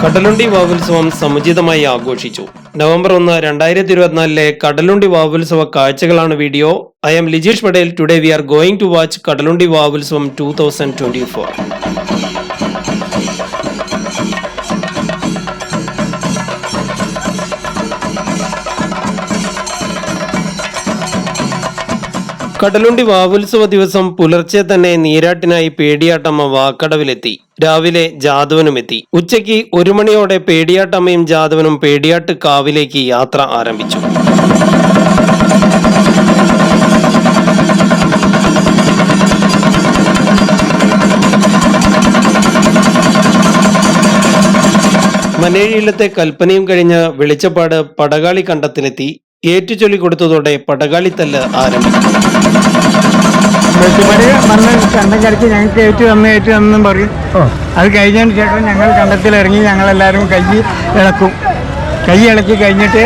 കടലുണ്ടി വാവുത്സവം സമുചിതമായി ആഘോഷിച്ചു. നവംബർ ഒന്ന് രണ്ടായിരത്തി ഇരുപത്തിനാലിലെ കടലുണ്ടി വാവുത്സവ കാഴ്ചകളാണ് video. I'm Lijeesh Patel today we are going to watch Kadalundi വാവുത്സവം two thousand twenty four Kadalundi വാവുത്സവ ദിവസം പുലർച്ചെ തന്നെ നീരാട്ടിനായി പേടിയാട്ടമ്മ വാക്കടവിലെത്തി. രാവിലെ ജാതവനുമെത്തി ഉച്ചയ്ക്ക് ഒരു മണിയോടെ പേടിയാട്ടമ്മയും ജാദവനും പേടിയാട്ട് കാവിലേക്ക് യാത്ര ആരംഭിച്ചു. മനേഴിയിലത്തെ കൽപ്പനയും കഴിഞ്ഞ് വെളിച്ചപ്പാട് പടകാളി കണ്ടത്തിലെത്തി ഏറ്റുചൊല്ലി കൊടുത്തതോടെ പടകാളിത്തല്ല് ആരംഭിച്ചു. കണ്ടം കടിച്ച് ഞങ്ങൾക്ക് ഏറ്റു തന്നു ഏറ്റു തന്നും പറയും. അത് കഴിഞ്ഞതിന് ശേഷം ഞങ്ങൾ കണ്ടത്തിലിറങ്ങി ഞങ്ങളെല്ലാവരും കൈ ഇളക്കും. കൈ ഇളക്കി കഴിഞ്ഞിട്ട്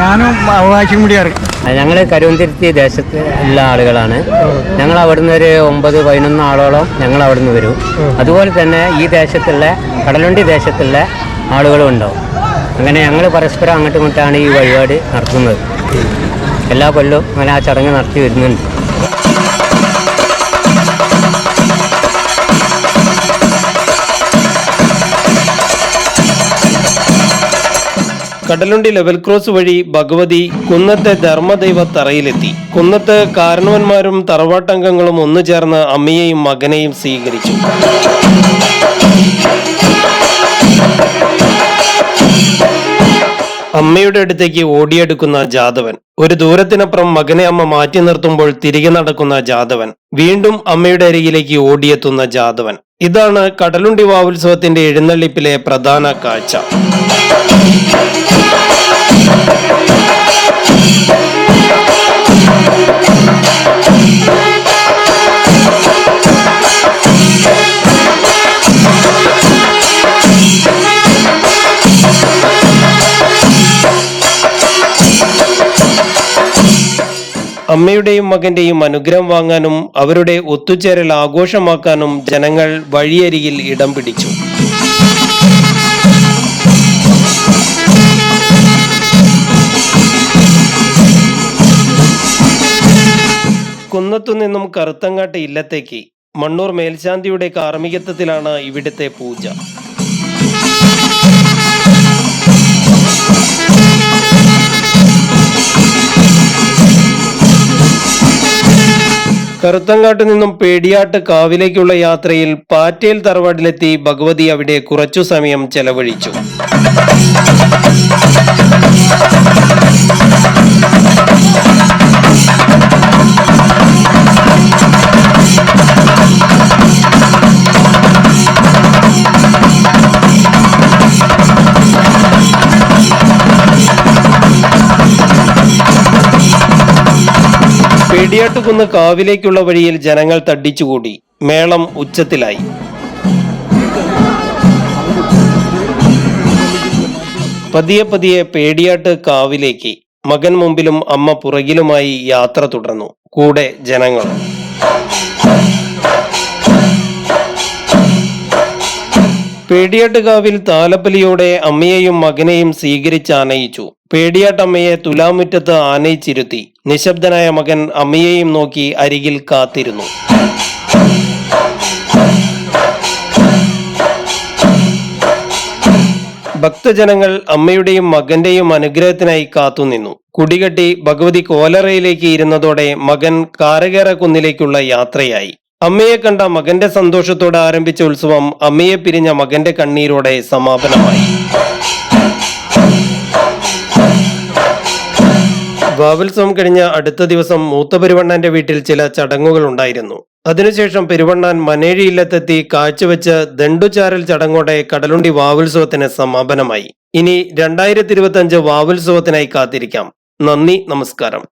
ഞാനും അവകാശം കൂടി ഇറങ്ങി ഞങ്ങൾ കരുവന്തിരുത്തി ദേശത്ത് ഉള്ള ആളുകളാണ്. ഞങ്ങൾ അവിടുന്ന് ഒരു ഒമ്പത് പതിനൊന്ന് ആളോളം ഞങ്ങൾ അവിടുന്ന് വരും. അതുപോലെ തന്നെ ഈ ദേശത്തുള്ള കടലുണ്ടി ദേശത്തുള്ള ആളുകളും ഉണ്ടാവും. അങ്ങനെ ഞങ്ങൾ പരസ്പരം അങ്ങോട്ടും ഇങ്ങോട്ടാണ് ഈ വഴിപാട് നടത്തുന്നത്. എല്ലാ കൊല്ലവും അങ്ങനെ ആ ചടങ്ങ് നടത്തി വരുന്നുണ്ട്. കടലുണ്ടി ലെവൽ ക്രോസ് വഴി ഭഗവതി കുന്നത്തെ ധർമ്മദൈവ തറയിലെത്തി. കുന്നത്ത് കാരണവന്മാരും തറവാട്ടംഗങ്ങളും ഒന്നു ചേർന്ന് അമ്മയെയും മകനെയും സ്വീകരിച്ചു. അമ്മയുടെ അടുത്തേക്ക് ഓടിയെടുക്കുന്ന ജാതവൻ ഒരു ദൂരത്തിനപ്പുറം മകനെ അമ്മ മാറ്റി നിർത്തുമ്പോൾ തിരികെ നടക്കുന്ന ജാതവൻ വീണ്ടും അമ്മയുടെ അരികിലേക്ക് ഓടിയെത്തുന്ന ജാതവൻ ഇതാണ് കടലുണ്ടി വാവുത്സവത്തിന്റെ എഴുന്നള്ളിപ്പിലെ പ്രധാന കാഴ്ച. അമ്മയുടെയും മകന്റെയും അനുഗ്രഹം വാങ്ങാനും അവരുടെ ഒത്തുചേരൽ ആഘോഷമാക്കാനും ജനങ്ങൾ വഴിയരികിൽ ഇടം പിടിച്ചു. കുന്നത്തു നിന്നും കറുത്തങ്ങാട്ട് ഇല്ലത്തേക്ക് മണ്ണൂർ മേൽശാന്തിയുടെ കാർമ്മികത്വത്തിലാണ് ഇവിടുത്തെ പൂജ. കറുത്തങ്ങാട്ട് നിന്നും പേടിയാട്ട് കാവിലേക്കുള്ള യാത്രയിൽ പാറ്റേൽ തറവാടിലെത്തി ഭഗവതി അവിടെ കുറച്ചു സമയം ചെലവഴിച്ചു. പേടിയാട്ടുകുന്ന് കാവിലേക്കുള്ള വഴിയിൽ ജനങ്ങൾ തട്ടിച്ചുകൂടി മേളം ഉച്ചത്തിലായി. പതിയെ പതിയെ പേടിയാട്ട് കാവിലേക്ക്. മകൻ മുമ്പിലും അമ്മ പുറകിലുമായി യാത്ര തുടർന്നു. കൂടെ ജനങ്ങൾ പേടിയാട്ടുകാവിൽ താലപ്പലിയോടെ അമ്മയെയും മകനെയും സ്വീകരിച്ച് ആനയിച്ചു. പേടിയാട്ടമ്മയെ തുലാമുറ്റത്ത് ആനയിച്ചിരുത്തി. നിശബ്ദനായ മകൻ അമ്മയെയും നോക്കി അരികിൽ കാത്തിരുന്നു. ഭക്തജനങ്ങൾ അമ്മയുടെയും മകന്റെയും അനുഗ്രഹത്തിനായി കാത്തുനിന്നു. കുടികെട്ടി ഭഗവതി കോലറയിലേക്ക് ഇരുന്നതോടെ മകൻ കാരകേറ കുന്നിലേക്കുള്ള യാത്രയായി. അമ്മയെ കണ്ട മകന്റെ സന്തോഷത്തോടെ ആരംഭിച്ച ഉത്സവം അമ്മയെ പിരിഞ്ഞ മകന്റെ കണ്ണീരോടെ സമാപനമായി. വാവുത്സവം കഴിഞ്ഞ അടുത്ത ദിവസം മൂത്ത പെരുവണ്ണാന്റെ വീട്ടിൽ ചില ചടങ്ങുകൾ ഉണ്ടായിരുന്നു. അതിനുശേഷം പെരുവണ്ണാൻ മനേഴിയില്ലത്തെത്തി കാഴ്ചവെച്ച് ദണ്ടുചാരൽ ചടങ്ങോടെ കടലുണ്ടി വാവുത്സവത്തിന് സമാപനമായി. ഇനി രണ്ടായിരത്തി ഇരുപത്തി അഞ്ച് വാവുത്സവത്തിനായി കാത്തിരിക്കാം. നന്ദി നമസ്കാരം.